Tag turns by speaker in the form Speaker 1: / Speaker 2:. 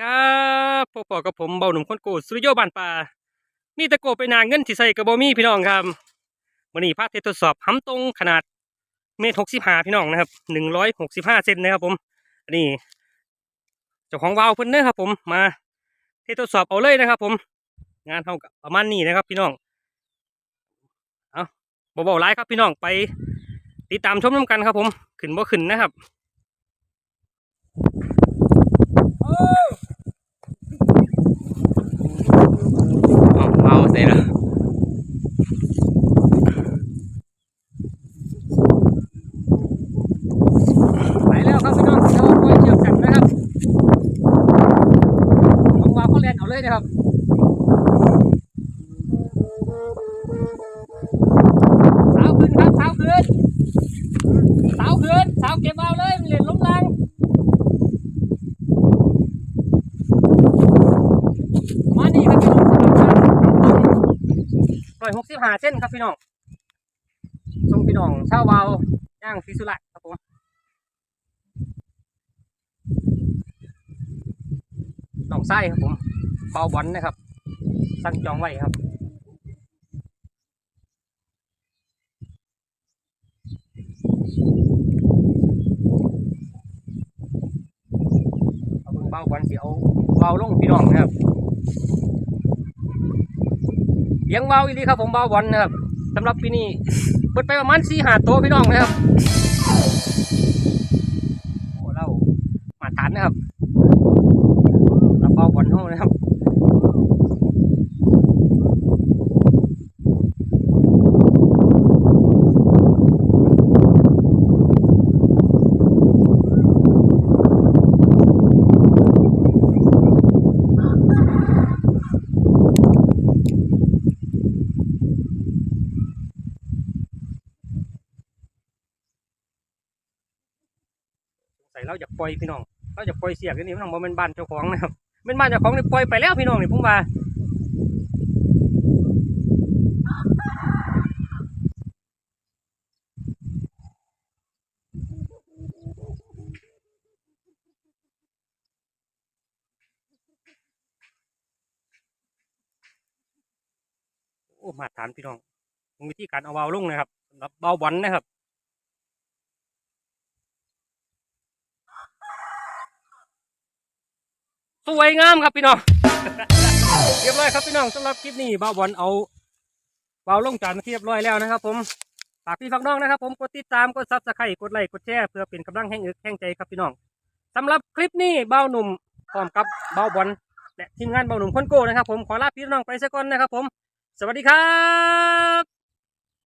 Speaker 1: ครับพวกพ่อกับผมเบาหนุ่มคนโกดสุริโยบานป่านี่ตะโกไปนางเงินที่ใส่กระบอมีพี่น้องครับวันนี้พาเททดสอบหำตรงขนาดเมตรหกสิบห้าพี่น้องนะครับหนึ่งร้อยหกสิบห้าเซนนะครับผมอันนี้เจ้าของวาวเพิ่นเน้อครับ ผมมาเททดสอบเอาเลยนะครับ ผม งานเท่ากับประมาณนี้นะครับ พี่น้องเอาบ่เบาๆไลายครับพี่น้องไปติดตามชมน้ำกันครับ ผมขึ้นบ่ขึ้นนะครับ
Speaker 2: เอาเมาเสร็จแล้ว
Speaker 1: ไปแล้ว ครับพี่น้องเดี๋ยวเอาไว้เทียบกันนะครับลงมาเขาเรียนเอาเลยนะครับสาวขึ้นครับสาวขึ้นสาวขึ้นสาวเก็บเอาเลยเรียนล้มลังมานี่ครับพี่น้องร้อยหกสิบห้าเส้นครับพี่น้องทรงพี่น้องชาวาวย่างฟิสุระ ครับผมหนองไส้ครับผมเบาบอลนะครับ สั่งจองไว้ครับเอาบิ่งเบาบอลสิเอาเบาลงพี่น้องนะครับเลี้ยงเบาอีหลีครับผมเบาบอลนะครับสำหรับปีนี้เปิดไปประมาณสี่หาตัวพี่น้องนะครับ นะครับใส่เราอยากปล่อยพี่น้องเราอยากปล่อยเสียกนี่พี่น้องบ่แมันบ้านเจ้าของนะครับ เป็นบ้านเจ้าของนี่ปล่อยไปแล้วพี่น้องนี่ผมว่าโอ้มาตรฐานพี่น้องวิธีการเอาเบาลงนะครับสำหรับเบาบอลนะครับ สวยงามครับพี่น้องเรียบร้อยครับพี่น้องสำหรับคลิปนี้บ่าวบอลเอาเบาลงจานเรียบร้อยแล้วนะครับ ผมฝากพี่ฝากน้องนะครับ ผมกดติดตามกดซับสไครต์กดไลค์กดแชร์เพื่อเป็นกำลังแห่งอึกแห่งใจครับพี่น้องสำหรับคลิปนี้เบาหนุ่มพร้อมกับเบาบอลและทีมงานเบาหนุ่มคนโก้นะครับ ผมขอลาพี่น้องไปสักก่อนนะครับ ผม สวัสดีครับ